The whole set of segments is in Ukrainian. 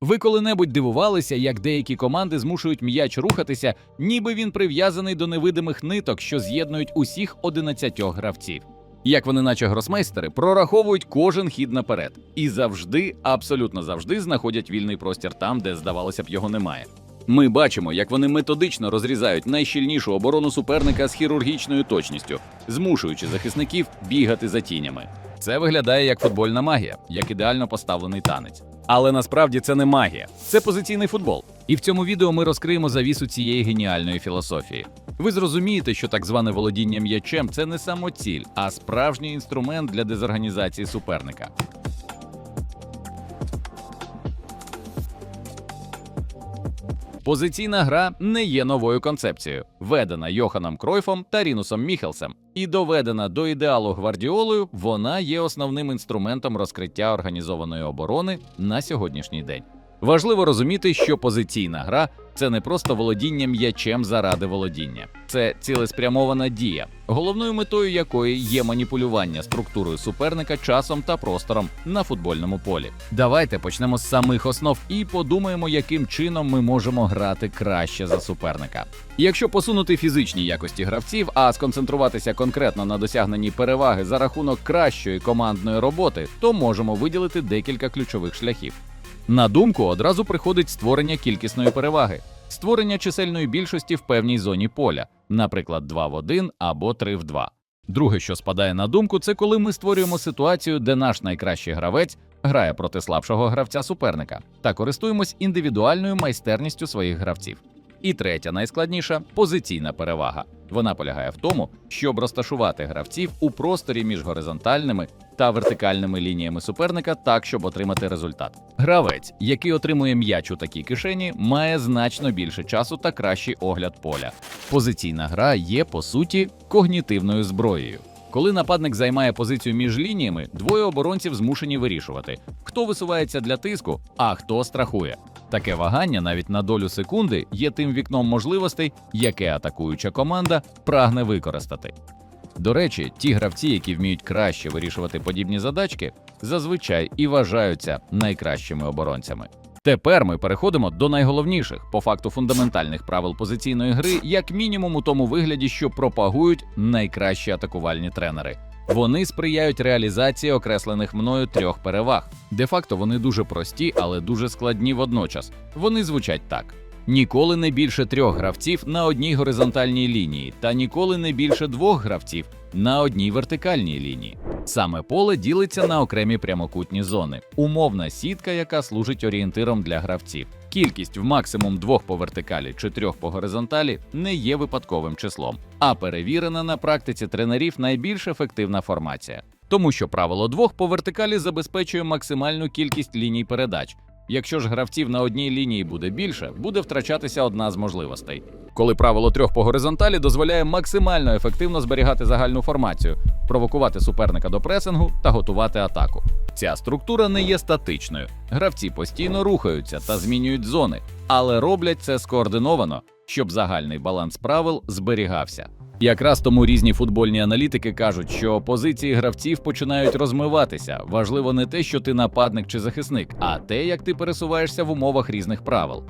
Ви коли-небудь дивувалися, як деякі команди змушують м'яч рухатися, ніби він прив'язаний до невидимих ниток, що з'єднують усіх 11 гравців. Як вони, наче гросмейстери, прораховують кожен хід наперед і завжди, абсолютно завжди, знаходять вільний простір там, де здавалося б його немає. Ми бачимо, як вони методично розрізають найщільнішу оборону суперника з хірургічною точністю, змушуючи захисників бігати за тінями. Це виглядає як футбольна магія, як ідеально поставлений танець. Але насправді це не магія, це позиційний футбол. І в цьому відео ми розкриємо завісу цієї геніальної філософії. Ви зрозумієте, що так зване володіння м'ячем це не самоціль, а справжній інструмент для дезорганізації суперника. Позиційна гра не є новою концепцією, ведена Йоханом Кройфом та Рінусом Міхелсем, і доведена до ідеалу гвардіолою, вона є основним інструментом розкриття організованої оборони на сьогоднішній день. Важливо розуміти, що позиційна гра це не просто володіння м'ячем заради володіння, це цілеспрямована дія, головною метою якої є маніпулювання структурою суперника часом та простором на футбольному полі. Давайте почнемо з самих основ і подумаємо, яким чином ми можемо грати краще за суперника. Якщо посунути фізичні якості гравців, а сконцентруватися конкретно на досягненні переваги за рахунок кращої командної роботи, то можемо виділити декілька ключових шляхів. На думку одразу приходить створення кількісної переваги, створення чисельної більшості в певній зоні поля, наприклад, 2 в 1 або 3 в 2. Друге, що спадає на думку, це коли ми створюємо ситуацію, де наш найкращий гравець грає проти слабшого гравця суперника та користуємось індивідуальною майстерністю своїх гравців. І третя, найскладніша позиційна перевага. Вона полягає в тому, щоб розташувати гравців у просторі між горизонтальними та вертикальними лініями суперника так, щоб отримати результат. Гравець, який отримує м'яч у такій кишені, має значно більше часу та кращий огляд поля. Позиційна гра є по суті когнітивною зброєю. Коли нападник займає позицію між лініями, двоє оборонців змушені вирішувати, хто висувається для тиску, а хто страхує. Таке вагання навіть на долю секунди є тим вікном можливостей, яке атакуюча команда прагне використати. До речі, ті гравці, які вміють краще вирішувати подібні задачки, зазвичай і вважаються найкращими оборонцями. Тепер ми переходимо до найголовніших по факту фундаментальних правил позиційної гри, як мінімум у тому вигляді, що пропагують найкращі атакувальні тренери. Вони сприяють реалізації окреслених мною трьох переваг. Де-факто вони дуже прості, але дуже складні водночас. Вони звучать так: ніколи не більше трьох гравців на одній горизонтальній лінії, та ніколи не більше двох гравців на одній вертикальній лінії. Саме поле ділиться на окремі прямокутні зони, умовна сітка, яка служить орієнтиром для гравців. Кількість в максимум двох по вертикалі чи трьох по горизонталі не є випадковим числом, а перевірена на практиці тренерів найбільш ефективна формація. Тому що правило двох по вертикалі забезпечує максимальну кількість ліній передач. Якщо ж гравців на одній лінії буде більше, буде втрачатися одна з можливостей. Коли правило трьох по горизонталі дозволяє максимально ефективно зберігати загальну формацію, провокувати суперника до пресингу та готувати атаку. Ця структура не є статичною. Гравці постійно рухаються та змінюють зони, але роблять це скоординовано, щоб загальний баланс правил зберігався. Якраз тому різні футбольні аналітики кажуть, що позиції гравців починають розмиватися. Важливо не те, що ти нападник чи захисник, а те, як ти пересуваєшся в умовах різних правил.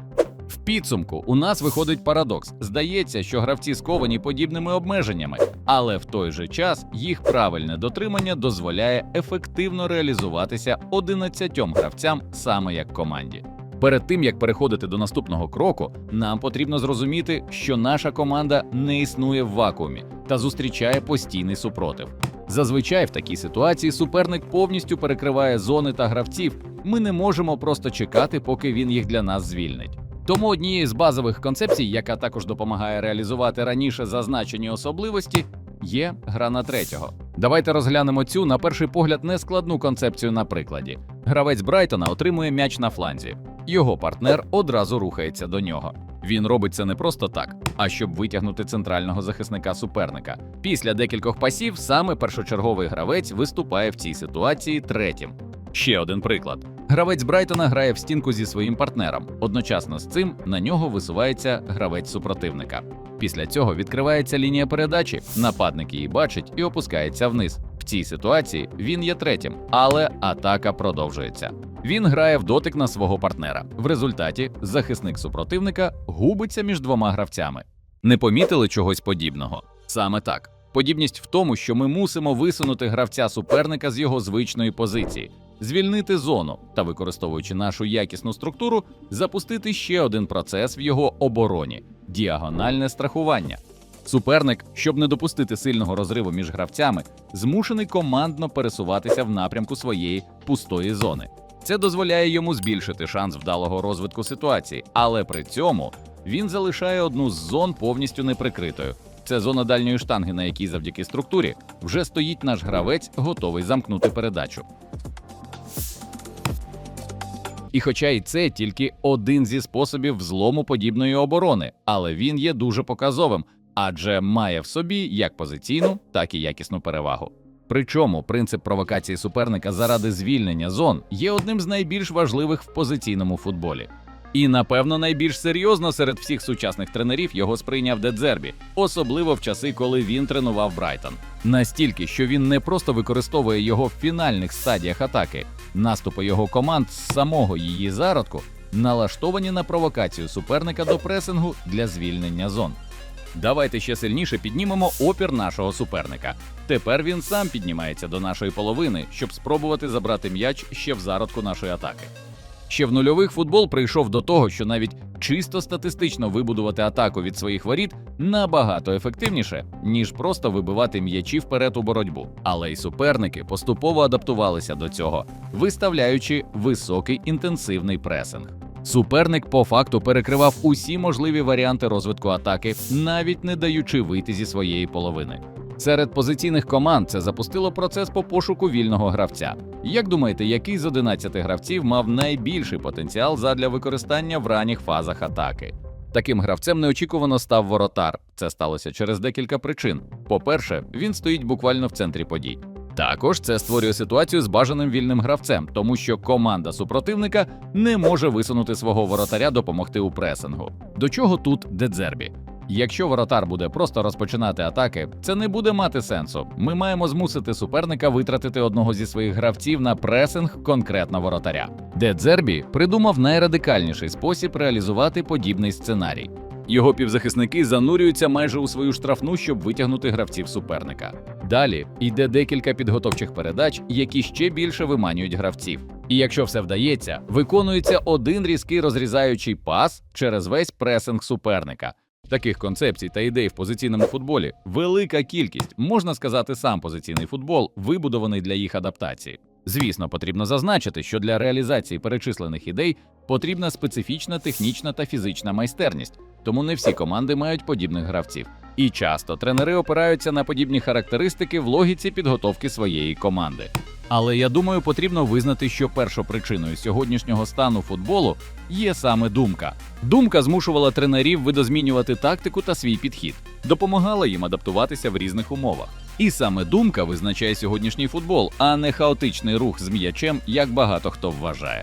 В підсумку у нас виходить парадокс. Здається, що гравці сковані подібними обмеженнями, але в той же час їх правильне дотримання дозволяє ефективно реалізуватися 11 гравцям саме як команді. Перед тим як переходити до наступного кроку, нам потрібно зрозуміти, що наша команда не існує в вакуумі та зустрічає постійний супротив. Зазвичай в такій ситуації суперник повністю перекриває зони та гравців. Ми не можемо просто чекати, поки він їх для нас звільнить. Тому однією з базових концепцій, яка також допомагає реалізувати раніше зазначені особливості, є гра на третього. Давайте розглянемо цю, на перший погляд, нескладну концепцію на прикладі. Гравець Брайтона отримує м'яч на фланзі. Його партнер одразу рухається до нього. Він робить це не просто так, а щоб витягнути центрального захисника суперника. Після декількох пасів саме першочерговий гравець виступає в цій ситуації третім. Ще один приклад. Гравець Брайтона грає в стінку зі своїм партнером. Одночасно з цим на нього висувається гравець супротивника. Після цього відкривається лінія передачі, нападник її бачить і опускається вниз. Цій ситуації він є третім, але атака продовжується. Він грає в дотик на свого партнера. В результаті захисник супротивника губиться між двома гравцями. Не помітили чогось подібного? Саме так. Подібність в тому, що ми мусимо висунути гравця суперника з його звичної позиції, звільнити зону та, використовуючи нашу якісну структуру, запустити ще один процес в його обороні діагональне страхування. Суперник, щоб не допустити сильного розриву між гравцями, змушений командно пересуватися в напрямку своєї пустої зони. Це дозволяє йому збільшити шанс вдалого розвитку ситуації, але при цьому він залишає одну з зон повністю неприкритою. Це зона дальньої штанги, на якій завдяки структурі вже стоїть наш гравець, готовий замкнути передачу. І хоча і це тільки один зі способів взлому подібної оборони, але він є дуже показовим, адже має в собі як позиційну, так і якісну перевагу. Причому принцип провокації суперника заради звільнення зон є одним з найбільш важливих в позиційному футболі. І напевно найбільш серйозно серед всіх сучасних тренерів його сприйняв Дедзербі, особливо в часи, коли він тренував Брайтон. Настільки, що він не просто використовує його в фінальних стадіях атаки, наступи його команд з самого її зародку налаштовані на провокацію суперника до пресингу для звільнення зон. Давайте ще сильніше піднімемо опір нашого суперника. Тепер він сам піднімається до нашої половини, щоб спробувати забрати м'яч ще в зародку нашої атаки. Ще в нульових футбол прийшов до того, що навіть чисто статистично вибудувати атаку від своїх воріт набагато ефективніше, ніж просто вибивати м'ячі вперед у боротьбу. Але й суперники поступово адаптувалися до цього, виставляючи високий інтенсивний пресинг. Суперник по факту перекривав усі можливі варіанти розвитку атаки, навіть не даючи вийти зі своєї половини. Серед позиційних команд це запустило процес по пошуку вільного гравця. Як думаєте, який з 11 гравців мав найбільший потенціал задля використання в ранніх фазах атаки? Таким гравцем неочікувано став воротар. Це сталося через декілька причин. По-перше, він стоїть буквально в центрі подій. Також це створює ситуацію з бажаним вільним гравцем, тому що команда супротивника не може висунути свого воротаря допомогти у пресингу. До чого тут Дедзербі? Якщо воротар буде просто розпочинати атаки, це не буде мати сенсу. Ми маємо змусити суперника витратити одного зі своїх гравців на пресинг конкретно воротаря. Дедзербі придумав найрадикальніший спосіб реалізувати подібний сценарій. Його півзахисники занурюються майже у свою штрафну, щоб витягнути гравців суперника. Далі йде декілька підготовчих передач, які ще більше виманюють гравців. І якщо все вдається, виконується один різкий розрізаючий пас через весь пресинг суперника. Таких концепцій та ідей в позиційному футболі велика кількість, можна сказати, сам позиційний футбол вибудований для їх адаптації. Звісно, потрібно зазначити, що для реалізації перечислених ідей потрібна специфічна технічна та фізична майстерність, тому не всі команди мають подібних гравців. І часто тренери опираються на подібні характеристики в логіці підготовки своєї команди. Але я думаю, потрібно визнати, що першопричиною сьогоднішнього стану футболу є саме думка. Думка змушувала тренерів видозмінювати тактику та свій підхід, допомагала їм адаптуватися в різних умовах. І саме думка визначає сьогоднішній футбол, а не хаотичний рух з м'ячем, як багато хто вважає.